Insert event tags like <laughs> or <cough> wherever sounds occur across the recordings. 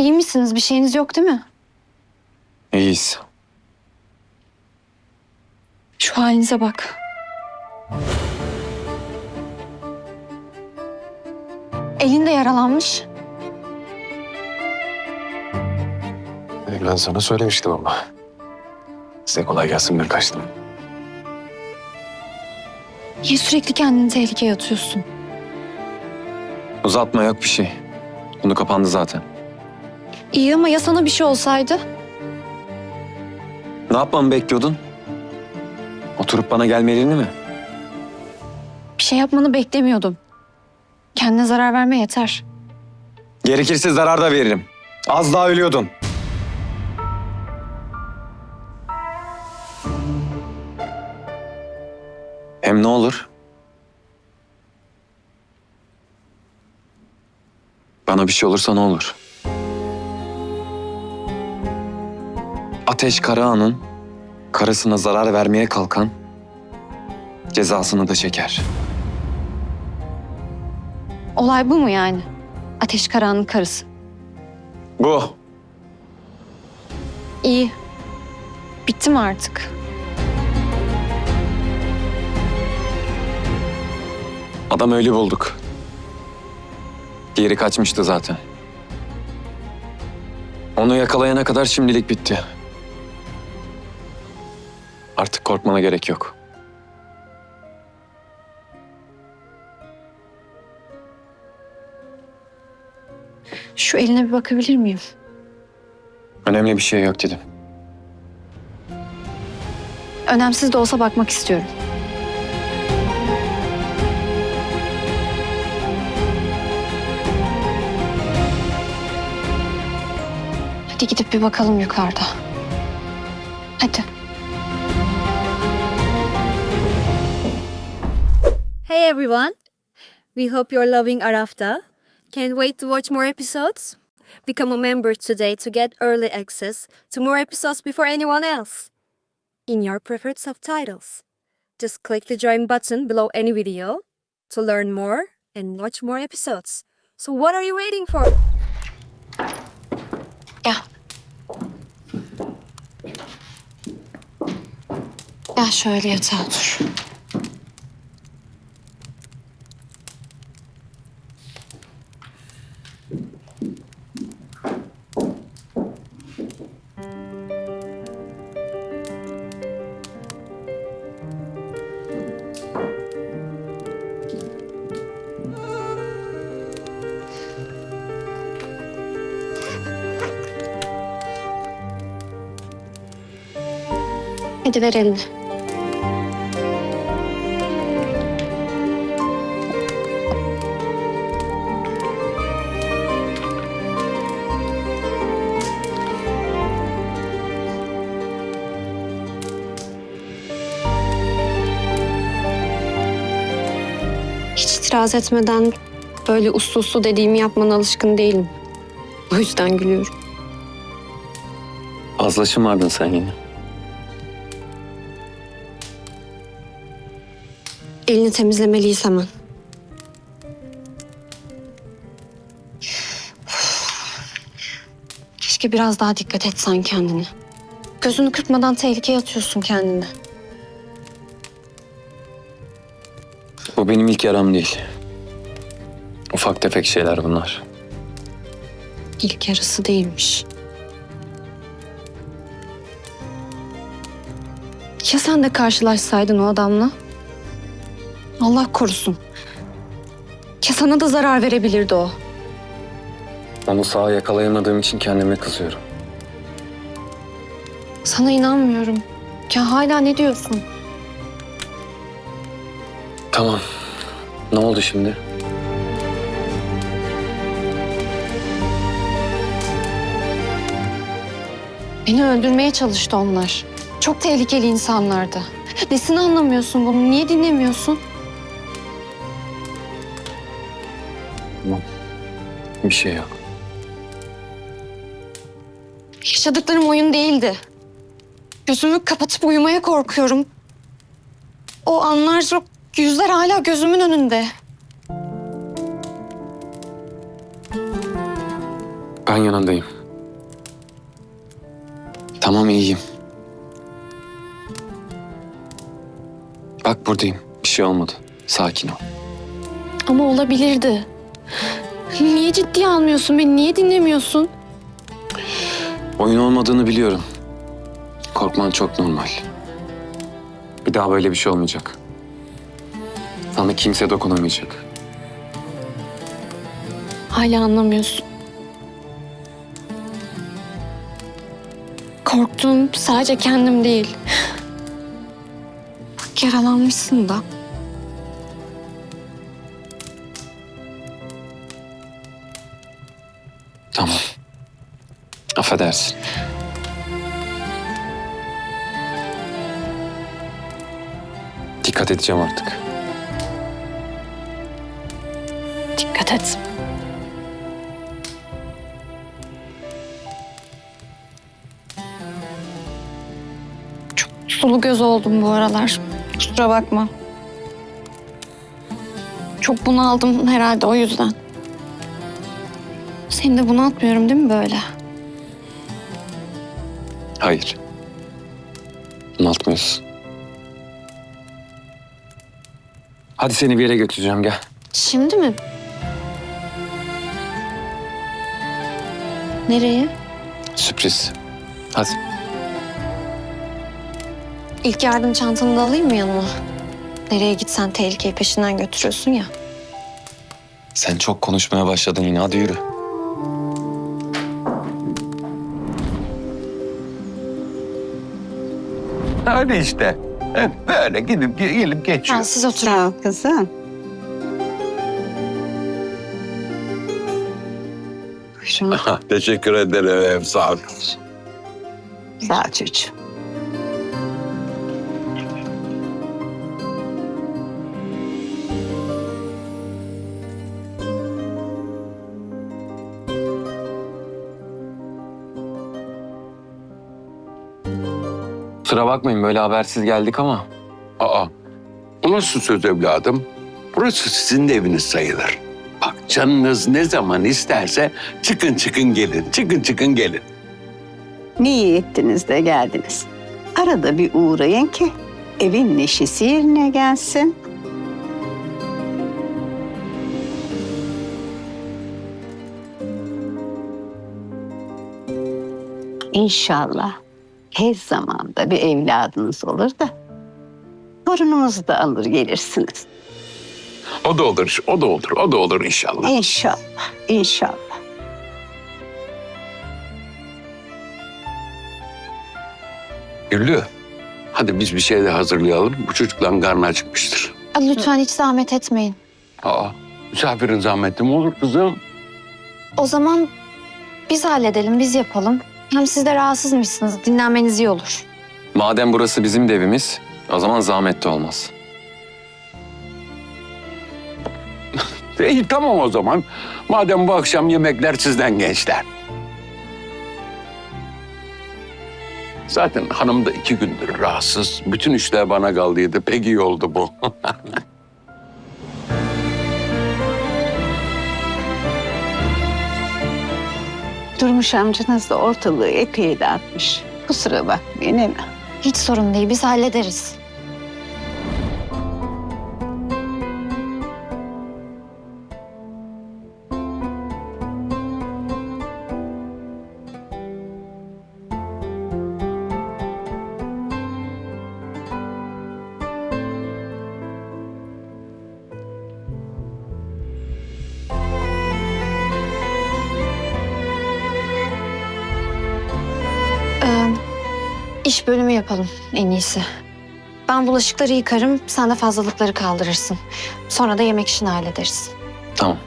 İyi misiniz? Bir şeyiniz yok değil mi? İyiyiz. Şu halinize bak. Elinde yaralanmış. Ee, Ben sana söylemiştim ama. Size kolay gelsin bir kaçtım. Niye sürekli kendini tehlikeye atıyorsun? Uzatma yok bir şey. Bunu kapandı zaten. İyi ama ya sana bir şey olsaydı? Ne yapmamı bekliyordun? Oturup bana gelmelerini mi? Bir şey yapmanı beklemiyordum. Kendine zarar verme yeter. Gerekirse zarar da veririm. Az daha ölüyordun. Hem ne olur? Bana bir şey olursa ne olur? Ateş Karahan'ın karısına zarar vermeye kalkan cezasını da çeker. Olay bu mu yani? Ateş Karahan'ın karısı. Bu. İyi. Bitti mi artık? Adam öyle bulduk. Diğeri kaçmıştı zaten. Onu yakalayana kadar şimdilik bitti. Artık korkmana gerek yok. Şu eline bir bakabilir miyim? Önemli bir şey yok dedim. Önemsiz de olsa bakmak istiyorum. Hadi gidip bir bakalım yukarıda. Hadi. Hey everyone! We hope you're loving Arafta. Can't wait to watch more episodes? Become a member today to get early access to more episodes before anyone else. In your preferred subtitles. Just click the join button below any video to learn more and watch more episodes. So what are you waiting for? Yeah. Gel şöyle yatağa otur. Hadi ver elini. Hiç itiraz etmeden böyle uslu dediğimi yapmana alışkın değilim. O yüzden gülüyorum. Fazla şımardın sen yine. Elini temizlemeliyiz hemen. Keşke biraz daha dikkat etsen kendine. Gözünü kırpmadan tehlikeye atıyorsun kendini. Bu benim ilk yaram değil. Ufak tefek şeyler bunlar. İlk yarısı değilmiş. Ya sen de karşılaşsaydın o adamla? Allah korusun. Ya sana da zarar verebilirdi o. Onu sağa yakalayamadığım için kendime kızıyorum. Sana inanmıyorum. Ya hala ne diyorsun? Tamam. Ne oldu şimdi? Beni öldürmeye çalıştı onlar. Çok tehlikeli insanlardı. Nesini anlamıyorsun bunu? Niye dinlemiyorsun? Bir şey yok. Yaşadıklarım oyun değildi. Gözümü kapatıp uyumaya korkuyorum. O anlar, o yüzler hala gözümün önünde. Ben yanındayım. Tamam iyiyim. Bak buradayım. Bir şey olmadı. Sakin ol. Ama olabilirdi. Niye ciddiye almıyorsun beni? Niye dinlemiyorsun? Oyun olmadığını biliyorum. Korkman çok normal. Bir daha böyle bir şey olmayacak. Sana kimse dokunamayacak. Hala anlamıyorsun. Korktuğum sadece kendim değil. Yaralanmışsın da. Tamam. Affedersin. Dikkat edeceğim artık. Dikkat et. Çok sulu göz oldum bu aralar. Kusura bakma. Çok bunaldım herhalde o yüzden. Seni de bunaltmıyorum değil mi böyle? Hayır. Bunaltmıyorsun. Hadi seni bir yere götüreceğim gel. Şimdi mi? Nereye? Sürpriz. Hadi. İlk yardım çantanı da alayım mı yanıma? Nereye gitsen tehlikeyi peşinden götürüyorsun ya. Sen çok konuşmaya başladın yine. Hadi yürü. Öyle işte. Hep böyle gidip gelip geçiyor. Ben siz oturun. Sağ ol kızım. Buyurun. <laughs> Teşekkür ederim. Sağ ol. Sağ ol çocuğum. Kusura bakmayın böyle habersiz geldik ama. Aa, bu nasıl söz evladım? Burası sizin de eviniz sayılır. Bak canınız ne zaman isterse çıkın çıkın gelin. Çıkın çıkın gelin. Ne iyi ettiniz de geldiniz. Arada bir uğrayın ki evin neşesi yerine gelsin. İnşallah her zamanda bir evladınız olur da torununuzu da alır gelirsiniz. O da olur, o da olur, o da olur inşallah. İnşallah, inşallah. Güllü, hadi biz bir şey de hazırlayalım. Bu çocukların karnı acıkmıştır. Lütfen hiç zahmet etmeyin. Aa, misafirin zahmeti mi olur kızım? O zaman biz halledelim, biz yapalım. Hem siz de rahatsızmışsınız, dinlenmeniz iyi olur. Madem burası bizim de evimiz, o zaman zahmet de olmaz. <laughs> İyi tamam o zaman. Madem bu akşam yemekler sizden gençler. Zaten hanım da iki gündür rahatsız. Bütün işler bana kaldıydı. Pek iyi oldu bu. <laughs> Durmuş amcanız da ortalığı epey dağıtmış. Kusura bakmayın ama. Hiç sorun değil, biz hallederiz. İş bölümü yapalım en iyisi. Ben bulaşıkları yıkarım, sen de fazlalıkları kaldırırsın. Sonra da yemek işini hallederiz. Tamam.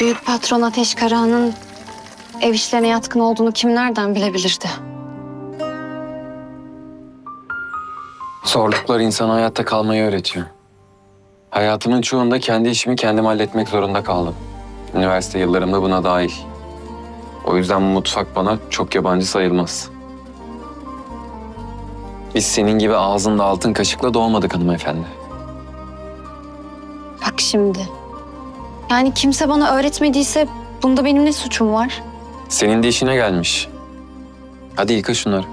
Büyük patron Ateş Karahan'ın ev işlerine yatkın olduğunu kim nereden bilebilirdi? Zorluklar insana hayatta kalmayı öğretiyor. Hayatımın çoğunda kendi işimi kendim halletmek zorunda kaldım. Üniversite yıllarımda buna dahil. O yüzden mutfak bana çok yabancı sayılmaz. Biz senin gibi ağzında altın kaşıkla doğmadık hanımefendi. Bak şimdi. Yani kimse bana öğretmediyse bunda benim ne suçum var? Senin de işine gelmiş. Hadi yıka şunları.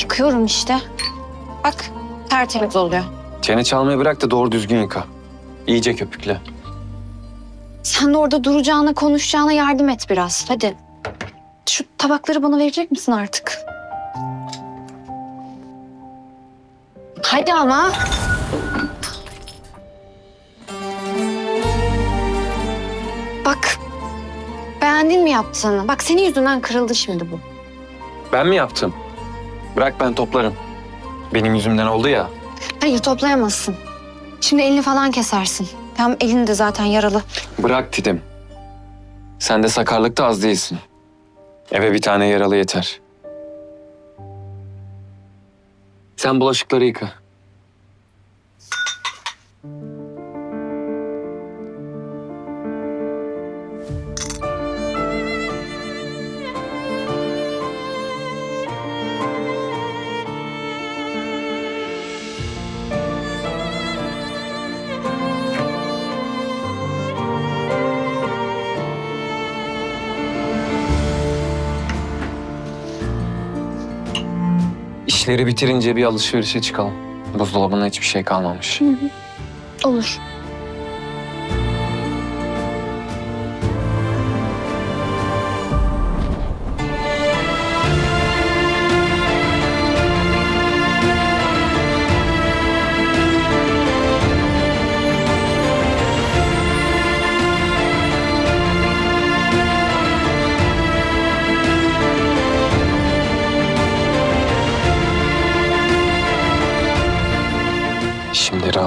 Yıkıyorum işte. Bak tertemiz oluyor. Çene çalmayı bırak da doğru düzgün yıka. İyice köpükle. Sen de orada duracağına, konuşacağına yardım et biraz. Hadi. Şu tabakları bana verecek misin artık? Hadi ama. Beğendin mi yaptığını? Bak senin yüzünden kırıldı şimdi bu. Ben mi yaptım? Bırak ben toplarım. Benim yüzümden oldu ya. Hayır toplayamazsın. Şimdi elini falan kesersin. Hem elin de zaten yaralı. Bırak dedim. Sen de sakarlıkta az değilsin. Eve bir tane yaralı yeter. Sen bulaşıkları yıka. İşleri bitirince bir alışverişe çıkalım. Buzdolabında hiçbir şey kalmamış. Olur.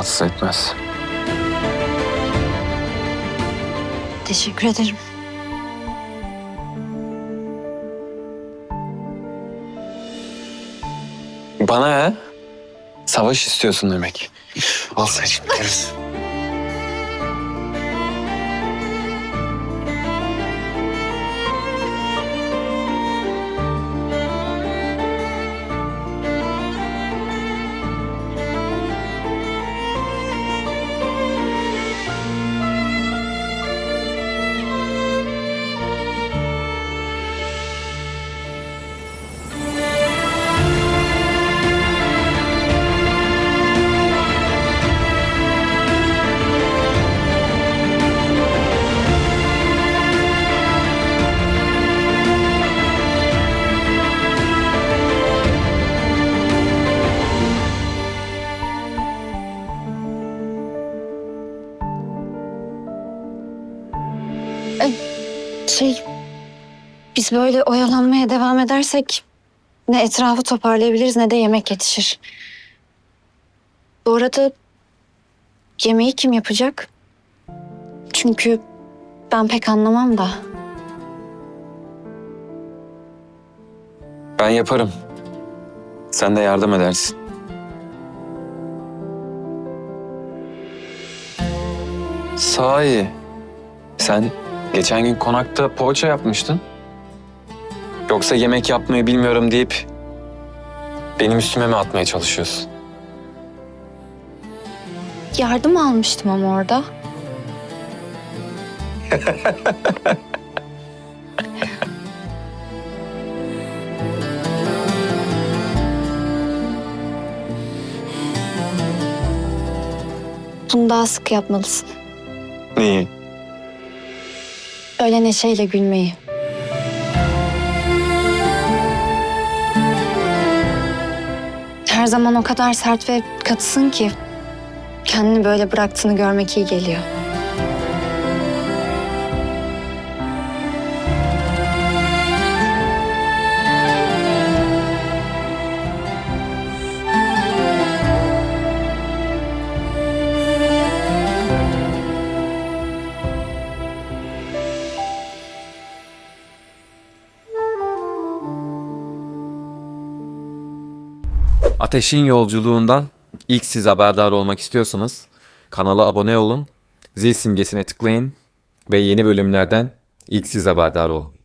Rahatsız etmez. Teşekkür ederim. Bana he? Savaş istiyorsun demek. Al sen şimdi biz böyle oyalanmaya devam edersek ne etrafı toparlayabiliriz ne de yemek yetişir. Bu arada yemeği kim yapacak? Çünkü ben pek anlamam da. Ben yaparım. Sen de yardım edersin. Sahi. Sen geçen gün konakta poğaça yapmıştın. Yoksa yemek yapmayı bilmiyorum deyip benim üstüme mi atmaya çalışıyorsun? Yardım almıştım ama orada. Bunu daha sık yapmalısın. Neyi? Öyle neşeyle gülmeyi. Her zaman o kadar sert ve katısın ki kendini böyle bıraktığını görmek iyi geliyor. Ateşin yolculuğundan ilk siz haberdar olmak istiyorsanız kanala abone olun, zil simgesine tıklayın ve yeni bölümlerden ilk siz haberdar olun.